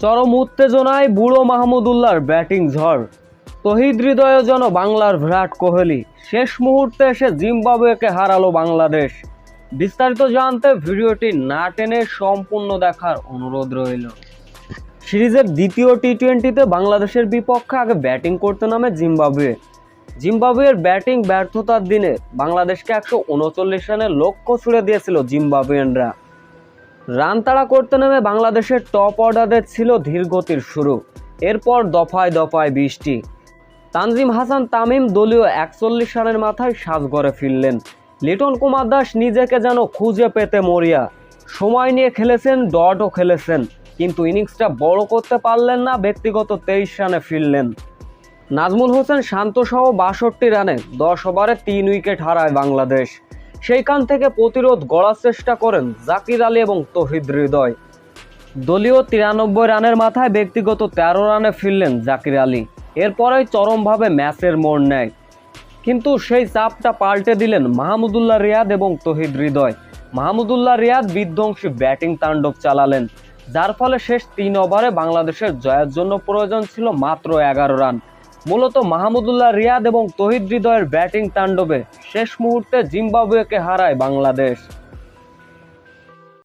চরম উত্তেজনায় বুড়ো মাহমুদুল্লাহর ব্যাটিং ঝড়। তহিদ হৃদয় যেন বাংলার বিরাট কোহলি। শেষ মুহূর্তে এসে জিম্বাবুয়েকে হারালো বাংলাদেশ। বিস্তারিত জানতে ভিডিওটি না টেনে সম্পূর্ণ দেখার অনুরোধ রইল। সিরিজের দ্বিতীয় টি টোয়েন্টিতে বাংলাদেশের বিপক্ষে আগে ব্যাটিং করতে নামে জিম্বাবুয়ে। জিম্বাবুয়ের ব্যাটিং ব্যর্থতার দিনে বাংলাদেশকে একশো উনচল্লিশ রানের লক্ষ্য ছুড়ে দিয়েছিল জিম্বাবুয়ানরা। রান তাড়া করতে নেমে বাংলাদেশের টপ অর্ডারের ছিল ধীরগতির শুরু। এরপর দফায় দফায় বৃষ্টি। তানজিম হাসান তামিম দলীয় একচল্লিশ রানের মাথায় সাজঘরে ফিরলেন। লিটন কুমার দাস নিজেকে যেন খুঁজে পেতে মরিয়া। সময় নিয়ে খেলেছেন, ডটও খেলেছেন, কিন্তু ইনিংসটা বড় করতে পারলেন না, ব্যক্তিগত তেইশ রানে ফিরলেন। নাজমুল হোসেন শান্তসহ বাষট্টি রানে দশ ওভারে তিন উইকেট হারায় বাংলাদেশ। সেইখান থেকে প্রতিরোধ গড়ার চেষ্টা করেন জাকির আলী এবং তহিদ হৃদয়। দলীয় তিরানব্বই রানের মাথায় ব্যক্তিগত তেরো রানে ফিরলেন জাকির আলী। এরপরেই চরমভাবে ম্যাচের মোড় নেয়। কিন্তু সেই চাপটা পাল্টে দিলেন মাহমুদুল্লাহ রিয়াদ এবং তহিদ হৃদয়। মাহমুদুল্লাহ রিয়াদ বিধ্বংসী ব্যাটিং তাণ্ডব চালালেন, যার ফলে শেষ তিন ওভারে বাংলাদেশের জয়ের জন্য প্রয়োজন ছিল মাত্র এগারো রান। মূলত মাহমুদুল্লাহ রিয়াদ এবং তহিদ হৃদয়ের ব্যাটিং তাণ্ডবে শেষ মুহূর্তে জিম্বাবুয়েকে হারায় বাংলাদেশ।